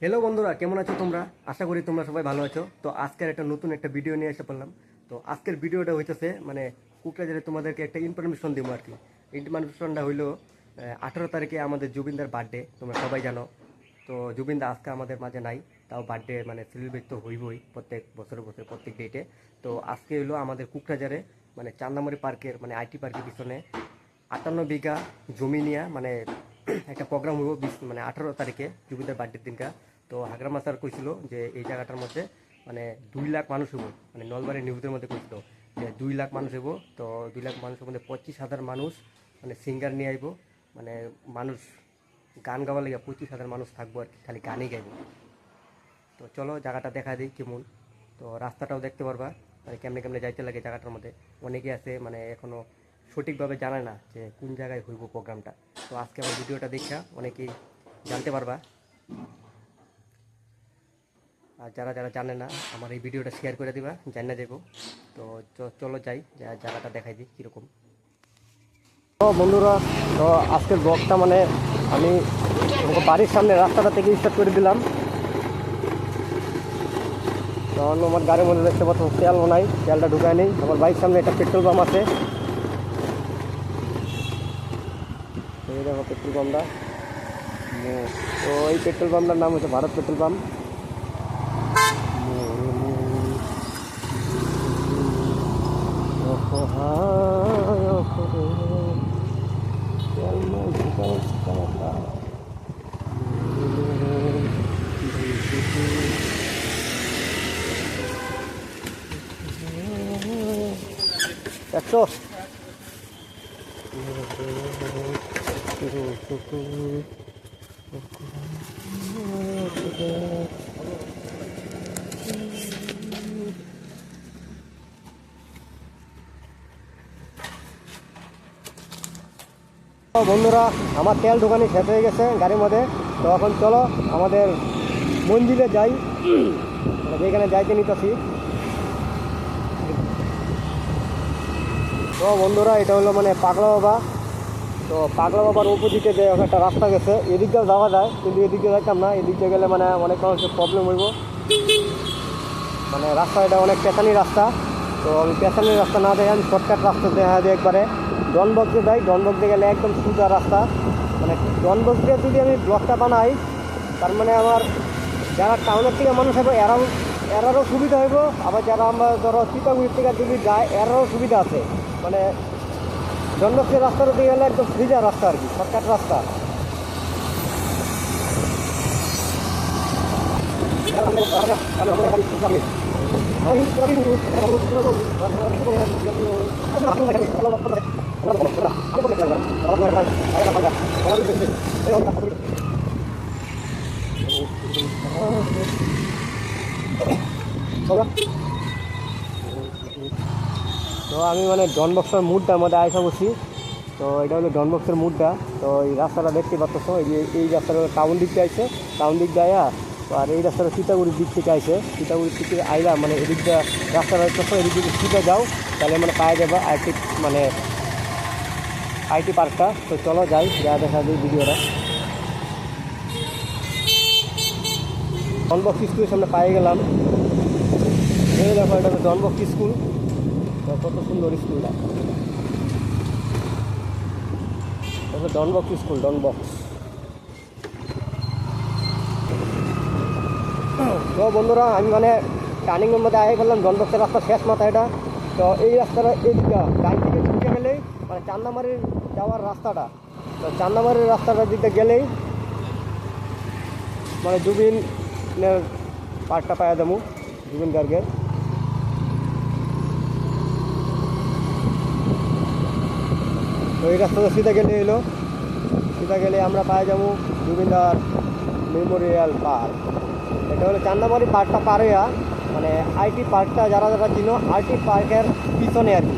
Hello বন্ধুরা, কেমন আছো তোমরা? আশা করি তোমরা সবাই ভালো আছো। তো আজকের একটা নতুন একটা ভিডিও নিয়ে এসে পড়লাম। তো আজকের ভিডিওটা হইতেছে মানে কুকরাজারে তোমাদেরকে একটা ইনফরমেশন দিব আর কি। ইনফরমেশনটা হইল আঠারো তারিখে আমাদের জুবিনদার বার্থডে তোমরা সবাই জানো। তো জুবিনদা আজকে আমাদের মাঝে নাই, তাও বার্থডে মানে সেলিব্রেট তো হইবই প্রত্যেক বছরে বছরে, প্রত্যেক ডেটে তো আজকে হইল আমাদের কুকরাজারে মানে চান্দামারি পার্কের মানে আইটি পার্কের পিছনে আটান্ন বিঘা জমি নিয়ে মানে একটা প্রোগ্রাম হইব বিশ মানে আঠারো তারিখে জুবিদার বার্থডের দিনকা তো হাগরা মাস্টার কইছিল যে এই জায়গাটার মধ্যে মানে দুই লাখ মানুষ হইব মানে নলবাড়ি নিউজের মধ্যে কইছিল যে দুই লাখ মানুষ হইব। তো দুই লাখ মানুষের মধ্যে পঁচিশ হাজার মানুষ মানে সিঙ্গার নিয়ে আইব মানে মানুষ গান গাওয়ার লেগে পঁচিশ হাজার মানুষ থাকব আর কি, খালি গানই গাইব। তো চলো জায়গাটা দেখা দিই কেমন তো রাস্তাটাও দেখতে পারবা মানে কেমনে কেমনে যাইতে লাগে জায়গাটার মধ্যে। অনেকে আছে মানে এখনও সঠিকভাবে জানে না যে কোন জায়গায় হইব প্রোগ্রামটা। তো আজকে আমার ভিডিওটা দেখা অনেকেই জানতে পারবা। আর যারা যারা জানে না, আমার এই ভিডিওটা শেয়ার করে দিবা জানা দেবো। তো চলো যাই জায়গাটা দেখাই দিই কীরকম। তো বন্ধুরা, তো আজকের ব্লগটা মানে আমি বাড়ির সামনে রাস্তাটা থেকে স্টার্ট করে দিলাম। তখন আমার গাড়ির মধ্যে দেখতে পাচ্ছ, তেল নাই, তেলটা ঢুকায় নেই। আমার বাইক সামনে একটা পেট্রোল পাম্প আছে। এই দেখো পেট্রোল পাম্পটা। তো এই পেট্রোল পাম্পটার নাম হচ্ছে ভারত পেট্রোল পাম্প। একশো। বন্ধুরা, আমার তেল দোকানে শেষ হয়ে গেছে গাড়ির মধ্যে। তো এখন চলো আমাদের মন্দিরে যাই। যেখানে যাইতে নিতেছি। তো বন্ধুরা, এটা হলো মানে পাগলা বাবা। তো পাগলা বাবার অপোজিটে যে একটা রাস্তা গেছে, এদিক যাওয়া যায়, কিন্তু এদিক দিয়ে যাইতাম না। এদিক গেলে মানে অনেক মানুষের প্রবলেম হইব। মানে রাস্তা এটা অনেক পেছানি রাস্তা। তো আমি পেছানি রাস্তা না দেখে আমি শর্টকাট রাস্তা দেখা দিই একবারে। ডনবক্সে যাই ডনবক্সে গেলে একদম সোজা রাস্তা। মানে ডনবক্স দিয়ে যদি আমি ব্লকটা বানাই, তার মানে আমার যারা টাউনের থেকে মানুষ হবে এরাও, এরারও সুবিধা হইব। আবার যারা আমরা ধরো চিতাগুড়ির থেকে যদি যায় এরারও সুবিধা আছে। মানে জন্মস্ত্রী রাস্তাটা দিয়ে গেলে একদম সোজা রাস্তা আর কি শর্টকাট রাস্তা। তো আমি মানে ডনবক্সের মুডটার মধ্যে আয়সা বসি। তো এটা হলো ডনবক্সের মুডটা। তো এই রাস্তাটা দেখতে পাচ্ছ এই এই রাস্তাটা টাউন দিক দিয়ে আইছে। টাউন দিক দিয়ে তো আর এই রাস্তাটা সীতাগুড়ির দিক থেকে আইছে। সীতাগুড়ির থেকে আইলা মানে এদিক দিয়ে রাস্তাটা দেখতেছো এদিক দিকে সিধা যাও, তাহলে মানে পায়ে যাবে আইটি মানে আইটি পার্কটা। তো চলো যাই, যা দেখা যায় ভিডিওটা। ডনবক্স স্কুলের সামনে পায়ে গেলাম। এই দেখো, এটা হলো ডনবক্স স্কুল। কত সুন্দর স্কুলটা ডনবক্স স্কুল ডনবক্স তো বন্ধুরা, আমি মানে টার্নিংয়ের মধ্যে আগে গেলাম ডনবক্সের রাস্তা শেষ মাথা এটা। তো এই রাস্তাটা এইদিকটা ডাইন দিকে ঢুকে গেলেই মানে চান্দামারির যাওয়ার রাস্তাটা। তো চান্দামারির রাস্তাটার দিকে গেলেই মানে জুবিনের পার্কটা পাওয়া যাব, জুবিন গার্গের। তো এই রাস্তাটা সিধা গেলে এলো। সিধা গেলে আমরা পায়ে যাব জুবিনদার মেমোরিয়াল পার্ক। এটা হলো চান্দামারি পার্কটা পার মানে আইটি পার্কটা যারা যারা চিনো, আইটি পার্কের পিছনে আর কি।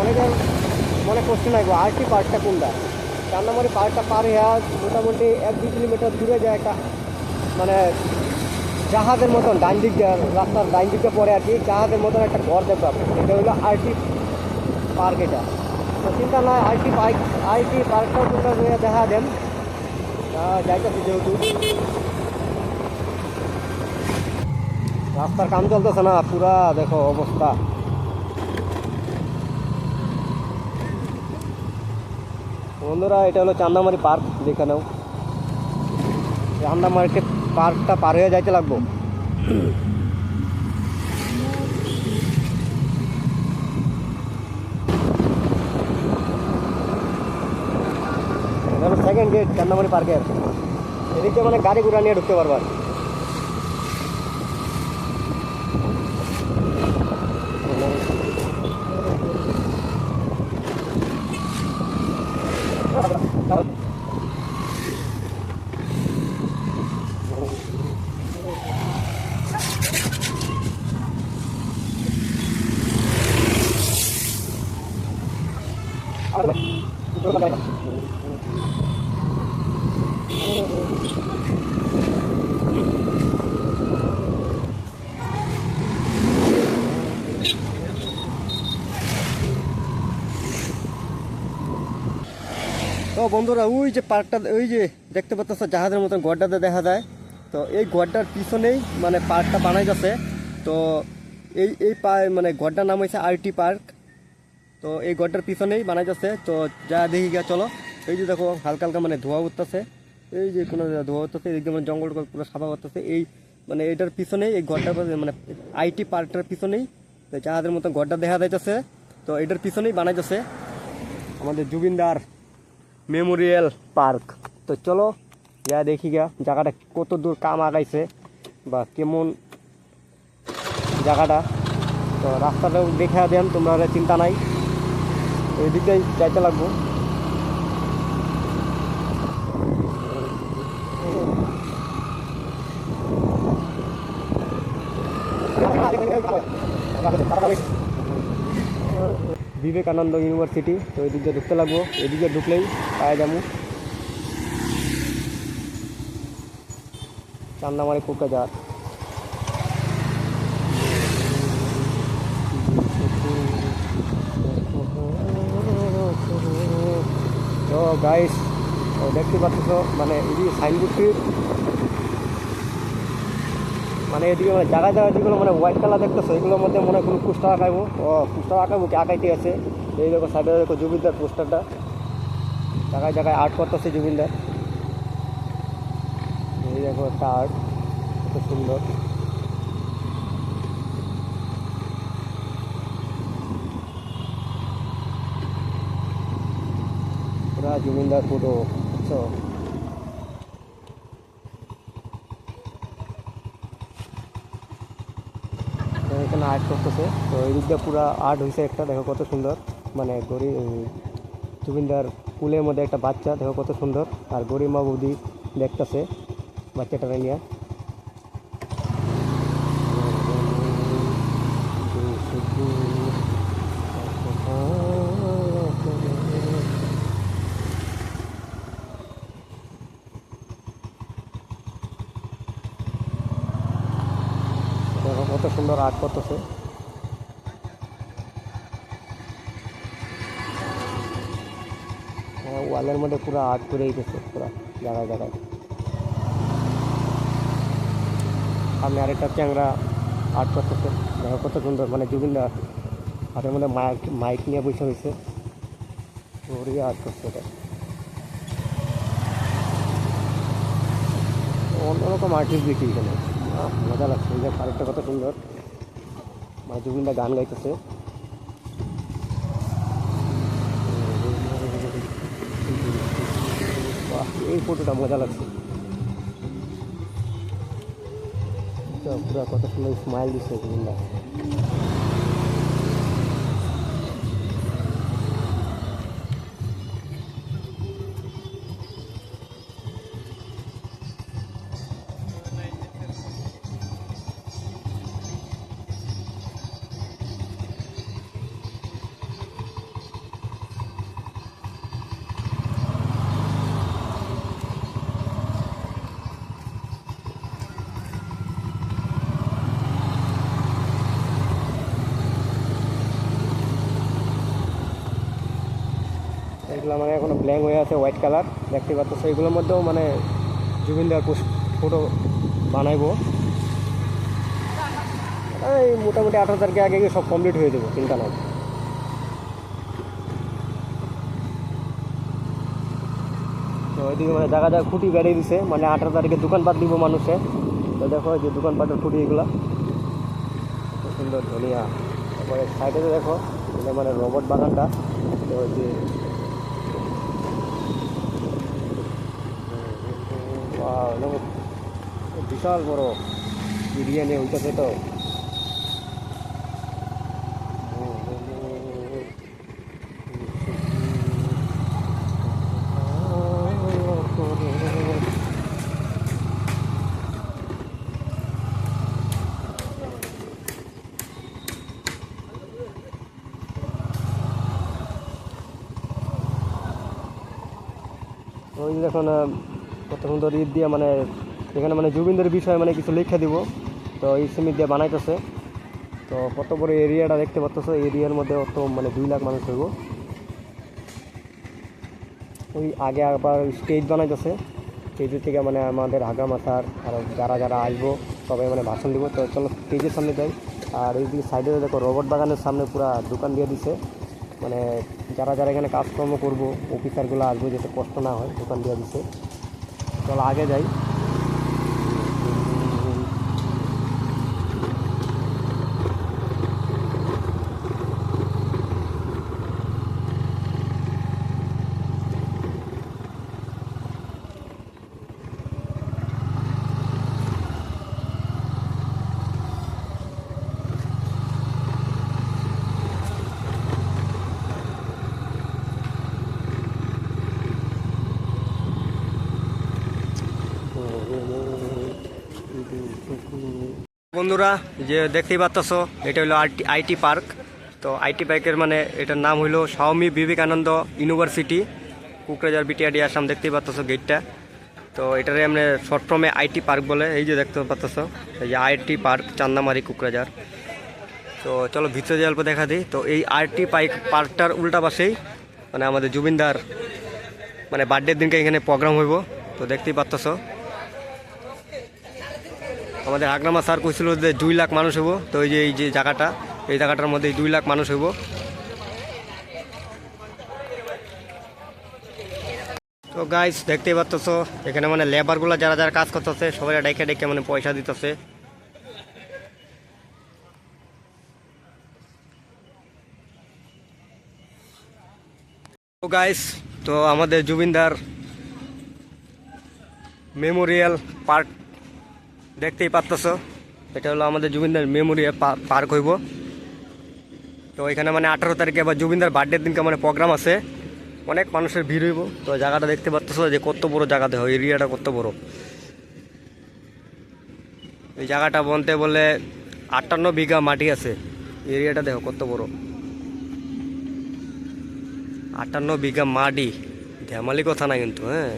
অনেকের মনে কোশ্চেন আসব আইটি পার্কটা কোনটা? চান্দামারি পার্কটা পার মোটামুটি এক দুই কিলোমিটার দূরে যায় একটা মানে জাহাজের মতন ডাইন দিক রাস্তার ডাইন দিকে পরে আর কি, জাহাজের মতন একটা ঘর দেখব। এটা হলো আইটি পার্ক এটা। তো চিন্তা নয় আইটি পার্ক, আইটি পার্কটাও তোমরা নিয়ে দেখা দেন। যাইতেছি যেহেতু। রাস্তার কাম চলতেছে না, পুরা দেখো অবস্থা। বন্ধুরা, এটা হলো চান্দামারি পার্ক, দেখে নাও। চান্দামারিতে পার্কটা পার হয়ে যাইতে লাগবো। সেকেন্ড গেট চান্দামারি পার্কের এদিকে মানে গাড়ি ঘোড়া নিয়ে ঢুকতে পারবার বন্ধুরা, ওই যে পার্কটা, ওই যে দেখতে পাচ্ছ জাহাজের মতন গড়টাতে দেখা যায়। তো এই গড়টার পিছনেই মানে পার্কটা বানাই যাচ্ছে তো এই এই মানে গড়টার নাম হয়েছে আরটি পার্ক। তো এই গড়টার পিছনেই বানাই যাচ্ছে তো যা দেখি গিয়া চলো। এই যে দেখো হালকা হালকা মানে ধোয়া উঠতেছে। এই যে কোনো ধোয়া উঠতেছে যে মানে জঙ্গল পুরো সাফা করতেছে এই মানে এটার পিছনেই, এই গড়টার পাশে- মানে আইটি পার্কটার পিছনেই জাহাজের মতো গড়টা দেখা যাইতেছে। তো এটার পিছনেই বানাই যাচ্ছে আমাদের জুবিনদার মেমোরিয়াল পার্ক তো চলো, যা দেখি গা, জায়গাটা কত দূর কাম আগাইছে বা কেমন জায়গাটা। তো রাস্তাটাও দেখা দেন, তোমরা চিন্তা নাই। এদিকেই যাইতে লাগবো। বিবেকানন্দ ইউনিভার্সিটি, তো এই দিক দিয়ে ঢুকতে লাগবো। এদিকে ঢুকলেই পায়ে যাব। চান্দামারি কোকরাঝার তো গাইস দেখতে পাচ্ছ মানে এদিকে সাইনবোর্ডটি মানে এদিকে মানে জায়গায় জায়গায় যেগুলো মানে হোয়াইট কালার দেখতেছো, এগুলোর মধ্যে মনে হয় কোনো পোস্টার আঁকাইবো। ও পোস্টার আঁকাবো কি? আঁকাইতে আছে। এই দেখো, সাইডে দেখো জুবিনদার পোস্টারটা জায়গায় জায়গায় আর্ট করতেছে জুবিনদার এই দেখো একটা আর্ট কত সুন্দর। পুরা জুবিনদার ফটো বুঝছ? আর্ট করতেছে। তো এই দিকটা পুরো আর্ট হয়েছে একটা, দেখো কত সুন্দর। মানে গরি জুবিনদার কুলের মধ্যে একটা বাচ্চা, দেখো কত সুন্দর। আর গরিমা বৌদি দেখতেছে বাচ্চাটা নিয়ে দেখো কত সুন্দর আর্ট করতেছে হ্যাঁ, ওয়ালের মধ্যে পুরো আর্ট করে গেছে, পুরো জায়গায় জায়গায়। সামনে আরেকটা চ্যাংরা আর্ট করতেছে দেখো কত সুন্দর মানে জুবিন জুবিনদা হাতের মধ্যে মাইক মাইক নিয়ে বসে হয়েছে ওরই আর্ট করছে এটা অন্যরকম আর্টিস্ট দেখি এখানে। মজা লাগছে, এই যে কত সুন্দর। মানে জুবিনদা গান গাইতেছে। বাহ এই ফটোটা মজা লাগছে। পুরা কত সুন্দর স্মাইল দিচ্ছে এগুলো মানে এখনও ব্ল্যাঙ্ক হয়ে আছে হোয়াইট কালার। দেখতে পাচ্ছ, এগুলোর মধ্যেও মানে জুবিনদার ফটো বানাইবো। এই মোটামুটি আঠারো তারিখে আগে সব কমপ্লিট হয়ে দেবো চিন্তা নাই তো ওইদিকে মানে জায়গা জায়গা খুঁটি বেড়িয়ে দিছে। মানে আঠারো তারিখে দোকানপাট দিব মানুষে। তো দেখো যে দোকানপাটের খুঁটি এগুলা। সুন্দর ধনিয়া। তারপরে সাইডে দেখো, এটা মানে রবট বাগানটা। তো যে Wow, দেখো, বিশাল বড় বিরিয়ানি হইতেছে তো। ওই দেখুন কত সুন্দর ঈদ দিয়ে মানে এখানে মানে জুবিনদের বিষয়ে মানে কিছু লিখে দিব। তো এই সিমিট দিয়ে বানাইতেছে। তো কত বড় এরিয়াটা দেখতে পাচ্ছ এরিয়ার মধ্যে অত মানে দুই লাখ মানুষ হইব। ওই আগে আবার স্টেজ বানাইতেছে। স্টেজের থেকে মানে আমাদের হাগা মাথার আর যারা যারা আসব, সবাই মানে ভাষণ দিব। তো চলো স্টেজের সামনে যাই। আর এই দিকে সাইডে দেখো রবট বাগানের সামনে পুরা দোকান দিয়ে দিছে। মানে যারা যারা এখানে কাজকর্ম করব অফিসারগুলো আসব, যাতে কষ্ট না হয়, দোকান দিয়ে দিছে। চলো আগে যাই। বন্ধুরা, যে দেখতেই পাচ্ছ এটা হলো আইটি পার্ক। তো আইটি পার্কের মানে এটার নাম হলো স্বামী বিবেকানন্দ ইউনিভার্সিটি কুকরাজার বিটিআডি আসাম, দেখতেই পাচ্ছ গেটটা। তো এটারে এমনি শর্ট ফর্মে আইটি পার্ক বলে, এই যে দেখতে পাচ্ছ এই যে আইটি পার্ক, চান্দামারি কুকরাজার তো চলো ভিতরে যে অল্প দেখা দিই। তো এই আইটি পার্ক পার্কটার উল্টা পাশেই মানে আমাদের জুবিনদার মানে বার্থডের দিনকে এখানে প্রোগ্রাম হইব। তো দেখতেই পাচ্ছ আমাদের আগ্রামা স্যার কইছিল যে দুই লাখ মানুষ হইব। তো এই যে এই যে জায়গাটা, এই জায়গাটার মধ্যে দুই লাখ মানুষ হইব। তো গাইস দেখতেই পাচ্ছ এখানে মানে লেবারগুলো যারা যারা কাজ করতেছে, সবাই ডেকে ডেকে মানে পয়সা দিতেছে। তো গাইস তো আমাদের জুবিনদার মেমোরিয়াল পার্ক দেখতেই পারতেছ। এটা হলো আমাদের জুবিনদার মেমোরিয়াল পার্ক হইব। তো এখানে মানে আঠারো তারিখে বা জুবিনদার বার্থডের দিনকে মানে প্রোগ্রাম আছে। অনেক মানুষের ভিড় হইব। তো জায়গাটা দেখতে পাচ্ছ যে কত বড় জায়গা দেখো এরিয়াটা কত বড়। এই জায়গাটা বলতে বলে আটান্ন বিঘা মাটি আছে। এরিয়াটা দেখো কত বড়। আটান্ন বিঘা মাটি। ধেমালি কথা না কিন্তু হ্যাঁ।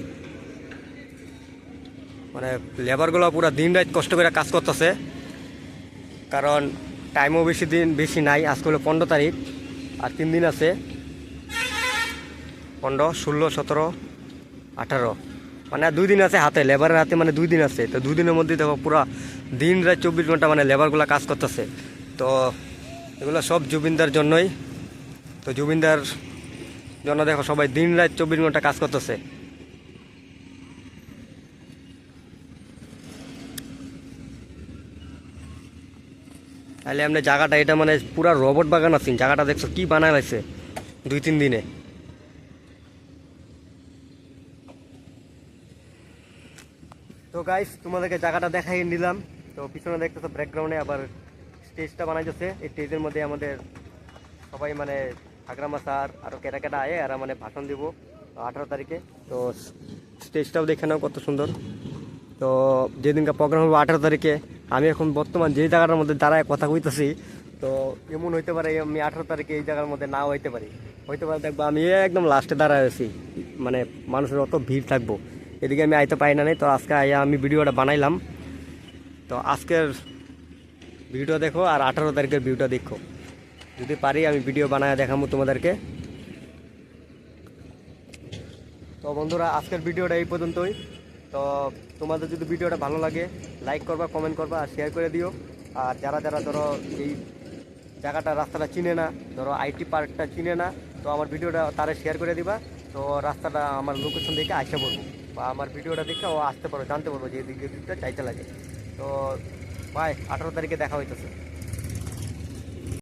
মানে লেবারগুলো পুরো দিন রাত কষ্ট করে কাজ করতেছে। কারণ টাইমও বেশি দিন, বেশি নাই। আজকে হলো পনেরো তারিখ, আর তিন দিন আছে। পনেরো, ষোলো, সতেরো, আঠারো। মানে দুই দিন আছে হাতে লেবারের হাতে মানে দুই দিন আছে। তো দুই দিনের মধ্যে দেখো পুরো দিন রাত চব্বিশ ঘণ্টা মানে লেবারগুলো কাজ করতেছে। তো এগুলো সব জুবিনদার জন্যই। তো জুবিনদার জন্য দেখো সবাই দিন রাত চব্বিশ ঘণ্টা কাজ করতেছে। তাহলে এমনি জায়গাটা, এটা মানে পুরা রবট বাগান আছেন জায়গাটা দেখছ কি বানায় হয়েছে দুই তিন দিনে। তো গাইস তোমাদেরকে জায়গাটা দেখাই নিলাম। তো পিছনে দেখতেছো ব্যাকগ্রাউন্ডে আবার স্টেজটা বানাইতেছে। এই স্টেজের মধ্যে আমাদের সবাই মানে আগ্রামা স্যার আরও কেটা কেটা আয়ে আর মানে ভাষণ দিব আঠারো তারিখে। তো স্টেজটাও দেখে নাও কত সুন্দর। তো যেদিনকার প্রোগ্রাম হবে আঠারো তারিখে আমি এখন বর্তমান যে জায়গাটার মধ্যে দাঁড়ায় কথা কইতেছি, তো এমন হইতে পারে আমি আঠারো তারিখে এই জায়গার মধ্যে নাও হইতে পারি। হইতে পারে দেখব আমি একদম লাস্টে দাঁড়ায় আছি মানে মানুষের অত ভিড় থাকব। এদিকে আমি আইতে পাই না নাই তো আজকে আইয়া আমি ভিডিওটা বানাইলাম। তো আজকের ভিডিও দেখো আর আঠারো তারিখের ভিডিওটা দেখো। যদি পারি আমি ভিডিও বানায় দেখাবো তোমাদেরকে। তো বন্ধুরা, আজকের ভিডিওটা এই পর্যন্তই। তো তোমাদের যদি ভিডিওটা ভালো লাগে লাইক করবা কমেন্ট করবা আর শেয়ার করে দিও। আর যারা যারা ধরো এই জায়গাটা, রাস্তাটা চিনে না, ধরো আইটি পার্কটা চিনে না, তো আমার ভিডিওটা তারা শেয়ার করে দিবা। তো রাস্তাটা আমার লোকেশন দেখে আসে বলব বা আমার ভিডিওটা দেখে ও আসতে পারো জানতে পারব যে এদিকে দিকটা চাইতে লাগে। তো বাই আঠারো তারিখে দেখা হইতেছে।